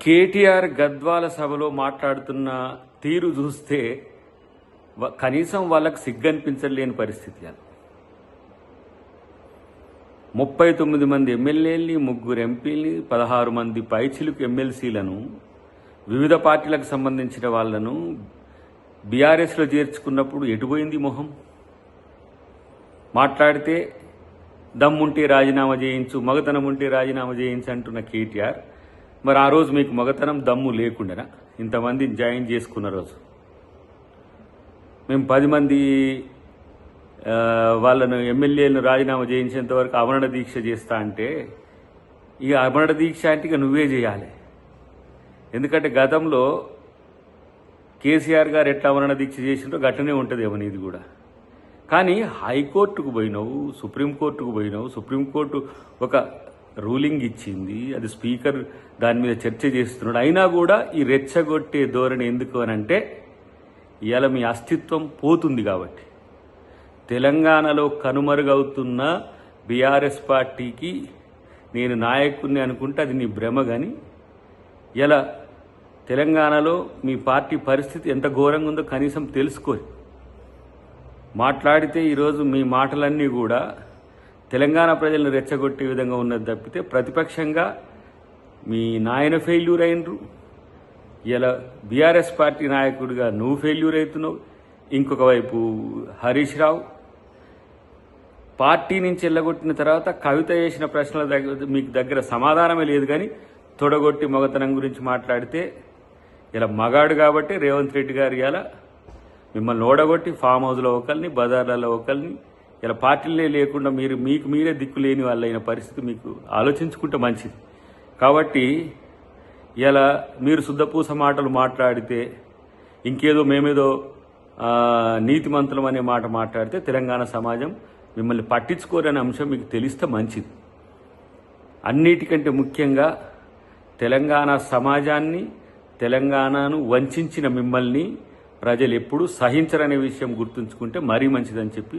కేటీఆర్ గద్వాల సభలో మాట్లాడుతున్న తీరు చూస్తే కనీసం వాళ్ళకు సిగ్గనిపించలేని పరిస్థితి అది. ముప్పై తొమ్మిది మంది ఎమ్మెల్యేలని ముగ్గురు ఎంపీలని పదహారు మంది పైచిలుకు ఎమ్మెల్సీలను వివిధ పార్టీలకు సంబంధించిన వాళ్ళను బీఆర్ఎస్లో చేర్చుకున్నప్పుడు ఎటుపోయింది మొహం? మాట్లాడితే దమ్ముంటే రాజీనామా చేయించు మగతనం ఉంటే రాజీనామా చేయించు అంటున్న కేటీఆర్ మరి ఆ రోజు మీకు మగతనం దమ్ము లేకుండానా? ఇంతమంది జాయిన్ చేసుకున్న రోజు. మేము పది మంది వాళ్ళను ఎమ్మెల్యేలను రాజీనామా చేయించేంత వరకు అమరణ దీక్ష చేస్తా అంటే ఇక అమరణ దీక్ష అంటే ఇక నువ్వే చేయాలి. ఎందుకంటే గతంలో కేసీఆర్ గారు ఎట్లా అమరణ దీక్ష చేసిండ్రో గట్టనే ఉంటుంది ఏమో నీది కూడా. కానీ హైకోర్టుకు పోయినావు సుప్రీంకోర్టుకు పోయినావు సుప్రీంకోర్టు ఒక రూలింగ్ ఇచ్చింది అది స్పీకర్ దాని మీద చర్చ చేస్తున్నాడు. అయినా కూడా ఈ రెచ్చగొట్టే ధోరణి ఎందుకు అని అంటే ఇవాళ మీ అస్తిత్వం పోతుంది కాబట్టి. తెలంగాణలో కనుమరుగవుతున్న బీఆర్ఎస్ పార్టీకి నేను నాయకుడిని అనుకుంటే అది నీ భ్రమ కానీ ఇలా తెలంగాణలో మీ పార్టీ పరిస్థితి ఎంత ఘోరంగా ఉందో కనీసం తెలుసుకోరు మాట్లాడితే ఈరోజు మీ మాటలన్నీ కూడా తెలంగాణ ప్రజలను రెచ్చగొట్టే విధంగా ఉన్నది తప్పితే ప్రతిపక్షంగా మీ నాయన ఫెయిల్యూర్ అయినరు. ఇలా బీఆర్ఎస్ పార్టీ నాయకుడిగా నువ్వు ఫెయిల్యూర్ అవుతున్నావు. ఇంకొక వైపు హరీష్ రావు. పార్టీ నుంచి వెళ్ళగొట్టిన తర్వాత కవిత చేసిన ప్రశ్నల దగ్గర మీకు దగ్గర సమాధానమే లేదు కానీ తొడగొట్టి మగతనం గురించి మాట్లాడితే ఇలా మగాడు కాబట్టి రేవంత్ రెడ్డి గారు ఇలా మిమ్మల్ని ఓడగొట్టి ఫామ్ హౌస్లో ఒకరిని బజార్లలో ఒకరిని ఇలా పార్టీలే లేకుండా మీరు మీకు మీరే దిక్కు లేని వాళ్ళైన పరిస్థితి మీకు ఆలోచించుకుంటే మంచిది. కాబట్టి ఇలా మీరు శుద్ధపూస మాటలు మాట్లాడితే ఇంకేదో మేమేదో ఆ, నీతిమంతులం అనే మాట మాట్లాడితే తెలంగాణ సమాజం మిమ్మల్ని పట్టించుకోరనే అంశం మీకు తెలిస్తే మంచిది. అన్నిటికంటే ముఖ్యంగా తెలంగాణ సమాజాన్ని తెలంగాణను వంచిన మిమ్మల్ని ప్రజలు ఎప్పుడూ సహించరనే విషయం గుర్తుంచుకుంటే మరీ మంచిదని చెప్పి